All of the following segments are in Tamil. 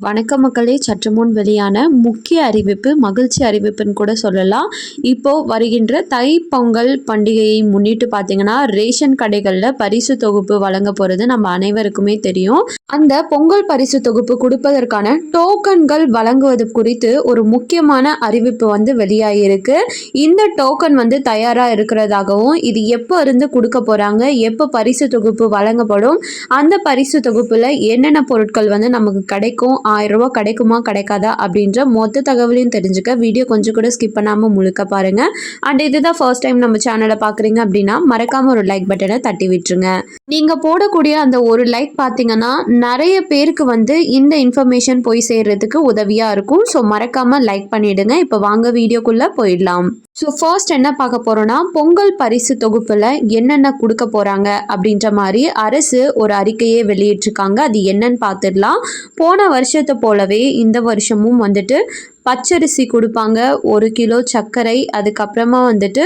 வணக்க மக்களே. சற்று முன் வெளியான முக்கிய அறிவிப்பு மகிழ்ச்சி அறிவிப்புன்னு கூட சொல்லலாம். இப்போ வருகின்ற தை பொங்கல் பண்டிகையை முன்னிட்டு பார்த்தீங்கன்னா ரேஷன் கடைகளில் பரிசு தொகுப்பு வழங்க போகிறது நம்ம அனைவருக்குமே தெரியும். அந்த பொங்கல் பரிசு தொகுப்பு கொடுப்பதற்கான டோக்கன்கள் வழங்குவது குறித்து ஒரு முக்கியமான அறிவிப்பு வந்து வெளியாகிருக்கு இந்த டோக்கன் வந்து தயாராக இருக்கிறதாகவும் இது எப்போ இருந்து கொடுக்க போகிறாங்க எப்போ பரிசு தொகுப்பு வழங்கப்படும் அந்த பரிசு தொகுப்பில் என்னென்ன பொருட்கள் வந்து நமக்கு கிடைக்கும் ஆயிரம் ரூபாய் கிடைக்குமா கிடைக்காதா அப்படின்ற மொத்த தகவலையும் தெரிஞ்சுக்க வீடியோ கொஞ்சம் கூட ஸ்கிப் பண்ணாமல் முழுக்க பாருங்கள் அண்ட் இதுதான் ஃபர்ஸ்ட் டைம் நம்ம சேனலை பார்க்குறீங்க அப்படின்னா மறக்காமல் ஒரு லைக் பட்டனை தட்டி விட்டுருங்க. நீங்கள் போடக்கூடிய அந்த ஒரு லைக் பார்த்தீங்கன்னா நிறைய பேருக்கு வந்து இந்த இன்ஃபர்மேஷன் போய் சேர்றதுக்கு உதவியாக இருக்கும். ஸோ மறக்காமல் லைக் பண்ணிவிடுங்க இப்போ வாங்க வீடியோக்குள்ளே போயிடலாம். ஸோ ஃபர்ஸ்ட் என்ன பார்க்க போகிறோன்னா பொங்கல் பரிசு தொகுப்பில் என்னென்ன கொடுக்க போகிறாங்க அப்படின்ற மாதிரி அரசு ஒரு அறிக்கையை வெளியிட்டிருக்காங்க. அது என்னன்னு பார்த்துடலாம். போன வருஷம் வருஷத்தை போலவே இந்த வருஷமும் வந்துட்டு பச்சரிசி கொடுப்பாங்க ஒரு கிலோ சர்க்கரை அதுக்கப்புறமா வந்துட்டு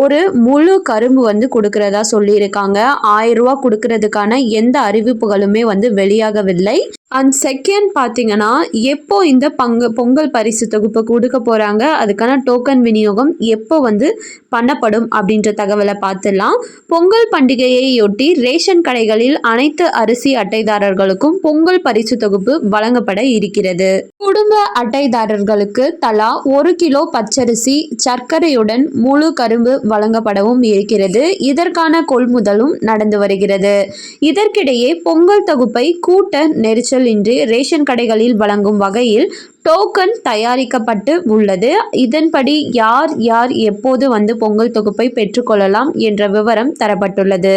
ஒரு முழு கரும்பு வந்து கொடுக்கறதா சொல்லியிருக்காங்க. ஆயிரம் ரூபா கொடுக்கறதுக்கான எந்த அறிவிப்புகளுமே வந்து வெளியாகவில்லை. அண்ட் செகண்ட் பார்த்தீங்கன்னா எப்போ இந்த பங்கு பொங்கல் பரிசு தொகுப்பு கொடுக்க போகிறாங்க அதுக்கான டோக்கன் விநியோகம் எப்போ வந்து பண்ணப்படும் அப்படின்ற தகவலை பார்த்துடலாம். பொங்கல் பண்டிகையையொட்டி ரேஷன் கடைகளில் அனைத்து அரிசி அட்டைதாரர்களுக்கும் பொங்கல் பரிசு தொகுப்பு வழங்கப்பட இருக்கிறது. குடும்ப அட்டைதாரர்கள் அட்டைதாரர்களுக்கு தலா ஒரு கிலோ பச்சரிசி சர்க்கரையுடன் முழு கரும்பு வழங்கப்படவும் இருக்கிறது. இதற்கான கொள்முதலும் நடந்து வருகிறது. இதற்கிடையே பொங்கல் தொகுப்பை கூட்ட நெரிசல் இன்றி ரேஷன் கடைகளில் வழங்கும் வகையில் டோக்கன் தயாரிக்கப்பட்டு உள்ளது. இதன்படி யார் யார் எப்போது வந்து பொங்கல் தொகுப்பை பெற்றுக்கொள்ளலாம் என்ற விவரம் தரப்பட்டுள்ளது.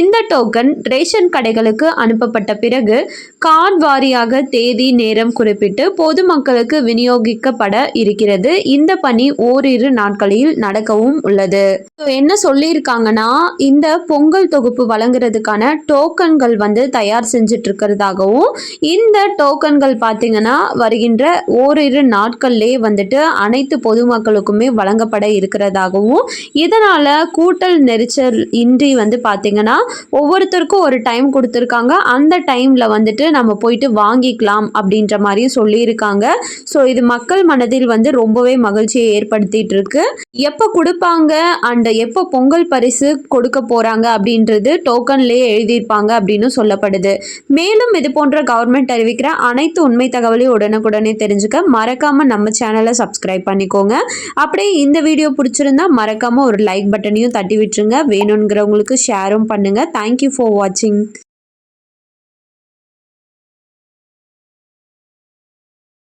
இந்த டோக்கன் ரேஷன் கடைகளுக்கு அனுப்பப்பட்ட பிறகு கார்டு வாரியாக தேதி நேரம் குறிப்பிட்டு பொதுமக்களுக்கு விநியோகிக்கப்பட இருக்கிறது. இந்த பணி ஓரிரு நாட்களில் நடக்கவும் உள்ளது. என்ன சொல்லியிருக்காங்கன்னா இந்த பொங்கல் தொகுப்பு வழங்குறதுக்கான டோக்கன்கள் வந்து தயார் செஞ்சுட்டு இருக்கிறதாகவும் இந்த டோக்கன்கள் பார்த்தீங்கன்னா வருகின்ற ஓரிரு நாட்கள்லேயே வந்துட்டு அனைத்து பொதுமக்களுக்குமே வழங்கப்பட இருக்கிறதாகவும் இதனால் கூட்டல் நெரிச்சல் இன்றி வந்து பார்த்திங்கன்னா ஒவ்வொருத்தருக்கும் ஒரு டைம் கொடுத்துருக்காங்க. அந்த டைமில் வந்துட்டு நம்ம போயிட்டு வாங்கிக்கலாம் அப்படின்ற மாதிரியும் சொல்லியிருக்காங்க. ஸோ இது மக்கள் மனதில் வந்து ரொம்பவே மகிழ்ச்சியை ஏற்படுத்திட்டு இருக்கு எப்போ கொடுப்பாங்க? அண்ட் எப்போ பொங்கல் பரிசு கொடுக்க போகிறாங்க அப்படின்றது டோக்கன்லேயே எழுதியிருப்பாங்க அப்படின்னு சொல்லப்படுது. மேலும் இது போன்ற கவர்மெண்ட் அறிவிக்கிற அனைத்து உண்மை தகவலையும் உடனுக்குடனே தெரிஞ்சு தெரிஞ்சுக்க. மறக்காமல் நம்ம சேனலை சப்ஸ்கிரைப் பண்ணிக்கோங்க. அப்படியே இந்த வீடியோ பிடிச்சிருந்தா மறக்காமல் ஒரு லைக் பட்டனையும் தட்டி விட்டுருங்க. வேணுங்கிறவங்களுக்கு ஷேரும் பண்ணுங்கள் தேங்க்யூ ஃபார் வாட்சிங்